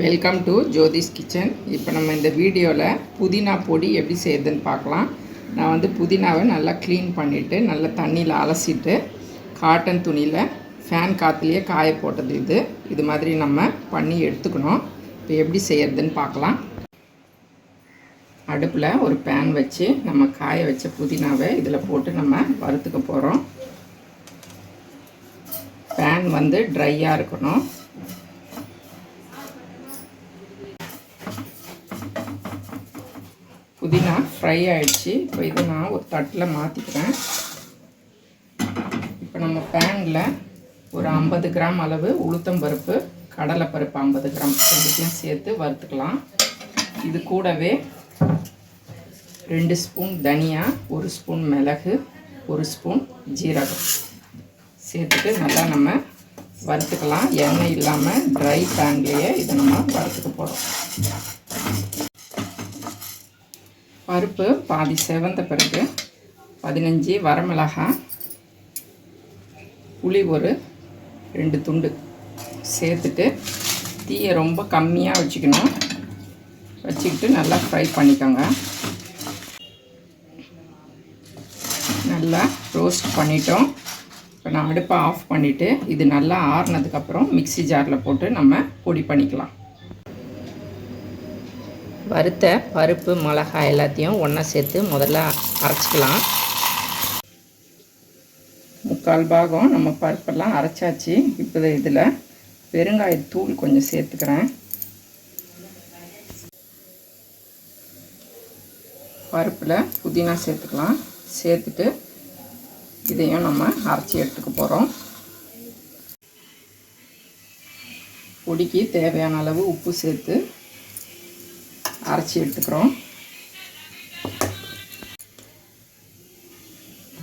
Welcome to Jothi's kitchen இப்போ நம்ம இந்த வீடியோவில் புதினா பொடி எப்படி செய்யுதுன்னு பார்க்கலாம். நான் வந்து புதினாவை நல்லா க்ளீன் பண்ணிவிட்டு நல்லா தண்ணியில் அலசிட்டு காட்டன் துணியில் ஃபேன் காற்றுலையே காய போட்டது இது. இது மாதிரி நம்ம பண்ணி எடுத்துக்கணும். இப்போ எப்படி செய்யறதுன்னு பார்க்கலாம். அடுப்பில் ஒரு பேன் வச்சு நம்ம காய வச்ச புதினாவை இதில் போட்டு நம்ம வறுத்துக்க போகிறோம் பேன் வந்து ட்ரையாக இருக்கணும். புதினா ஃப்ரை ஆகிடுச்சு இப்போ இதை நான் ஒரு தட்டில் மாற்றிக்கிறேன் இப்போ நம்ம பேனில் ஒரு ஐம்பது கிராம் அளவு உளுத்தம்பருப்பு கடலைப்பருப்பு ஐம்பது கிராம். ரெண்டுத்தையும் சேர்த்து வறுத்துக்கலாம். இது கூடவே ரெண்டு ஸ்பூன் தனியா ஒரு ஸ்பூன் மிளகு ஒரு ஸ்பூன் ஜீரகம். சேர்த்துட்டு நல்லா நம்ம வறுத்துக்கலாம். எண்ணெய் இல்லாமல் ட்ரை பேன்லேயே இதை நம்ம வறுத்துக்க போகிறோம் பருப்பு பாதி செவந்த பிறகு பதினஞ்சு வரமிளகாய் புளி ஒரு ரெண்டு துண்டு சேர்த்துட்டு தீயை ரொம்ப கம்மியாக வச்சுக்கணும். வச்சுக்கிட்டு நல்லா ஃப்ரை பண்ணிக்கோங்க. நல்லா ரோஸ்ட் பண்ணிட்டோம். இப்போ நான் அடுப்பை ஆஃப் பண்ணிவிட்டு இது நல்லா ஆறுனதுக்கப்புறம் மிக்ஸி ஜாரில் போட்டு நம்ம பொடி பண்ணிக்கலாம். வறுத்த பருப்பு மிளகாய் எல்லாத்தையும் ஒன்றா சேர்த்து முதல்ல அரைச்சிக்கலாம். முக்கால் பாகம் நம்ம பருப்பெல்லாம் அரைச்சாச்சு. இப்போ இதில் பெருங்காயத்தூள் கொஞ்சம் சேர்த்துக்கிறேன். பருப்பில் புதினா சேர்த்துக்கலாம். சேர்த்துட்டு இதையும் நம்ம அரைச்சி எடுத்துக்க போகிறோம். பொடிக்கு தேவையான அளவு உப்பு சேர்த்து அரைச்சி எடுத்துக்கிறோம்.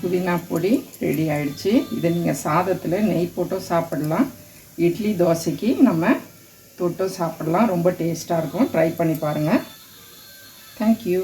புதினா பொடி ரெடி ஆயிடுச்சு. இதை நீங்கள் சாதத்தில் நெய் போட்டும் சாப்பிடலாம். இட்லி தோசைக்கு நம்ம தொட்டும் சாப்பிடலாம். ரொம்ப டேஸ்ட்டாக இருக்கும். ட்ரை பண்ணி பாருங்கள் தேங்க்யூ